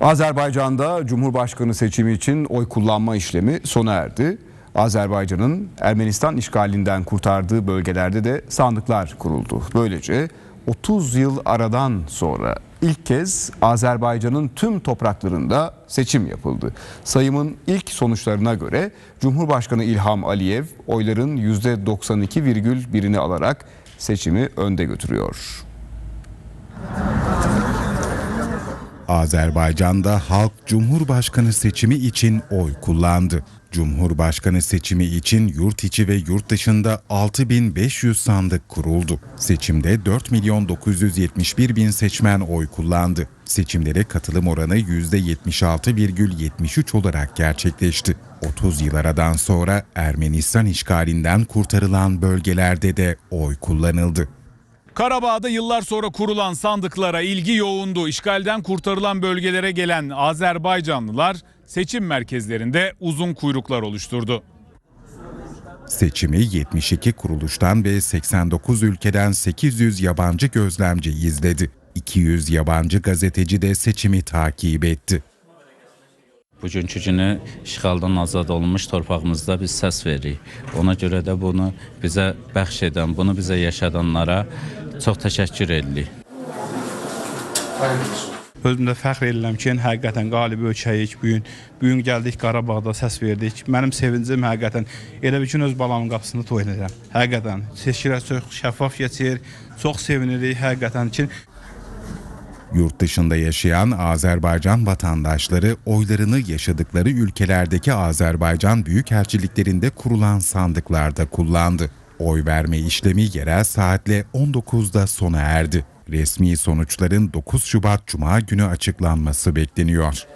Azerbaycan'da Cumhurbaşkanı seçimi için oy kullanma işlemi sona erdi. Azerbaycan'ın Ermenistan işgalinden kurtardığı bölgelerde de sandıklar kuruldu. Böylece 30 yıl aradan sonra ilk kez Azerbaycan'ın tüm topraklarında seçim yapıldı. Sayımın ilk sonuçlarına göre Cumhurbaşkanı İlham Aliyev oyların %92,1'ini alarak seçimi önde götürüyor. Azerbaycan'da halk Cumhurbaşkanı seçimi için oy kullandı. Cumhurbaşkanı seçimi için yurt içi ve yurt dışında 6500 sandık kuruldu. Seçimde 4 milyon 971 bin seçmen oy kullandı. Seçimlere katılım oranı %76,73 olarak gerçekleşti. 30 yıl aradan sonra Ermenistan işgalinden kurtarılan bölgelerde de oy kullanıldı. Karabağ'da yıllar sonra kurulan sandıklara ilgi yoğundu. İşgalden kurtarılan bölgelere gelen Azerbaycanlılar seçim merkezlerinde uzun kuyruklar oluşturdu. Seçimi 72 kuruluştan ve 89 ülkeden 800 yabancı gözlemci izledi. 200 yabancı gazeteci de seçimi takip etti. Bugünkü günü işğaldan azad olunmuş torpağımızda biz səs veririk. Ona görə də bunu bizə bəxş edən, bunu bizə yaşadanlara çox təşəkkür edirik. Özümdə fəxr edirəm ki, yəni həqiqətən qalib ölkəyik bu gün. Bu gün gəldik Qarabağda səs verdik. Mənim sevincim həqiqətən elə bir gün öz balamın qapısını toy edirəm. Həqiqətən seçkilər çox şəffaf keçir. Çox sevinirik həqiqətən ki. Yurt dışında yaşayan Azerbaycan vatandaşları oylarını yaşadıkları ülkelerdeki Azerbaycan büyükelçiliklerinde kurulan sandıklarda kullandı. Oy verme işlemi yerel saatle 19'da sona erdi. Resmi sonuçların 9 Şubat Cuma günü açıklanması bekleniyor.